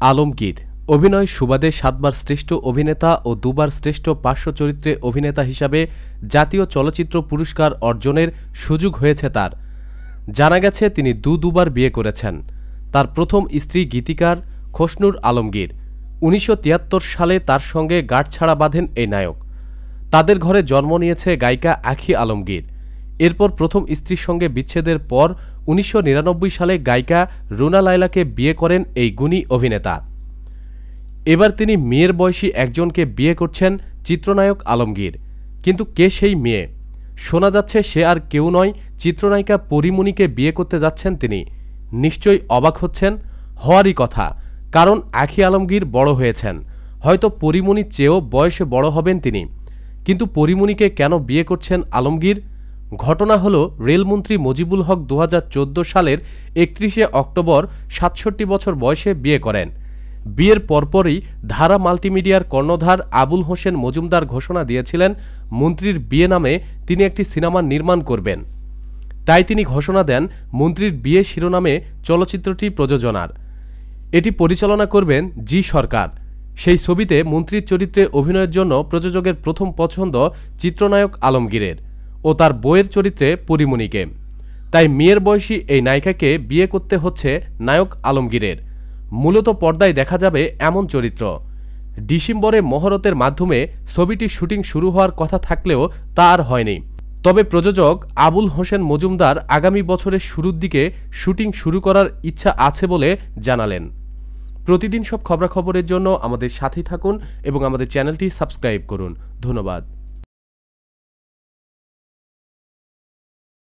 আলমগীর। অভিনয় সুবাদে সাতবার শ্রেষ্ঠ অভিনেতা ও দুবার শ্রেষ্ঠ পার্শ্ব চরিত্রে অভিনেতা হিসাবে জাতীয় চলচ্চিত্র পুরস্কার অর্জনের সুযোগ হয়েছে তার। জানা গেছে, তিনি দু দুবার বিয়ে করেছেন। তার প্রথম স্ত্রী গীতিকার খসনুর আলমগীর। উনিশশো তিয়াত্তর সালে তার সঙ্গে গাঁটছাড়া বাঁধেন এই নায়ক। তাদের ঘরে জন্ম নিয়েছে গায়িকা আখি আলমগীর। এরপর প্রথম স্ত্রীর সঙ্গে বিচ্ছেদের পর উনিশশো নিরানব্বই সালে গায়িকা রুনা লায়লাকে বিয়ে করেন এই গুণী অভিনেতা। এবার তিনি মেয়ের বয়সী একজনকে বিয়ে করছেন চিত্রনায়ক আলমগীর। কিন্তু কে সেই মেয়ে? শোনা যাচ্ছে সে আর কেউ নয়, চিত্রনায়িকা পরিমণিকে বিয়ে করতে যাচ্ছেন তিনি। নিশ্চয়ই অবাক হচ্ছেন? হওয়ারই কথা, কারণ আখি আলমগীর বড় হয়েছেন। হয়তো পরিমণির চেয়েও বয়সে বড় হবেন তিনি। কিন্তু পরিমণিকে কেন বিয়ে করছেন আলমগীর? ঘটনা হল রেলমন্ত্রী মজিবুল হক দু হাজার চোদ্দ সালের একত্রিশে অক্টোবর সাতষট্টি বছর বয়সে বিয়ে করেন। বিয়ের পরপরই ধারা মাল্টিমিডিয়ার কর্ণধার আবুল হোসেন মজুমদার ঘোষণা দিয়েছিলেন, মন্ত্রীর বিয়ে নামে তিনি একটি সিনেমা নির্মাণ করবেন। তাই তিনি ঘোষণা দেন, মন্ত্রীর বিয়ে শিরোনামে চলচ্চিত্রটি প্রযোজনার। এটি পরিচালনা করবেন জি সরকার। সেই ছবিতে মন্ত্রীর চরিত্রে অভিনয়ের জন্য প্রযোজকের প্রথম পছন্দ চিত্রনায়ক আলমগীরের। ও তার বইয়ের চরিত্রে পরিমণিকে। তাই মেয়ের বয়সী এই নায়িকাকে বিয়ে করতে হচ্ছে নায়ক আলমগীরের। মূলত পর্দায় দেখা যাবে এমন চরিত্র। ডিসেম্বরে মহরতের মাধ্যমে ছবিটির শুটিং শুরু হওয়ার কথা থাকলেও তা আর হয়নি। তবে প্রযোজক আবুল হোসেন মজুমদার আগামী বছরের শুরুর দিকে শুটিং শুরু করার ইচ্ছা আছে বলে জানালেন। প্রতিদিন সব খবরাখবরের জন্য আমাদের সাথে থাকুন এবং আমাদের চ্যানেলটি সাবস্ক্রাইব করুন। ধন্যবাদ।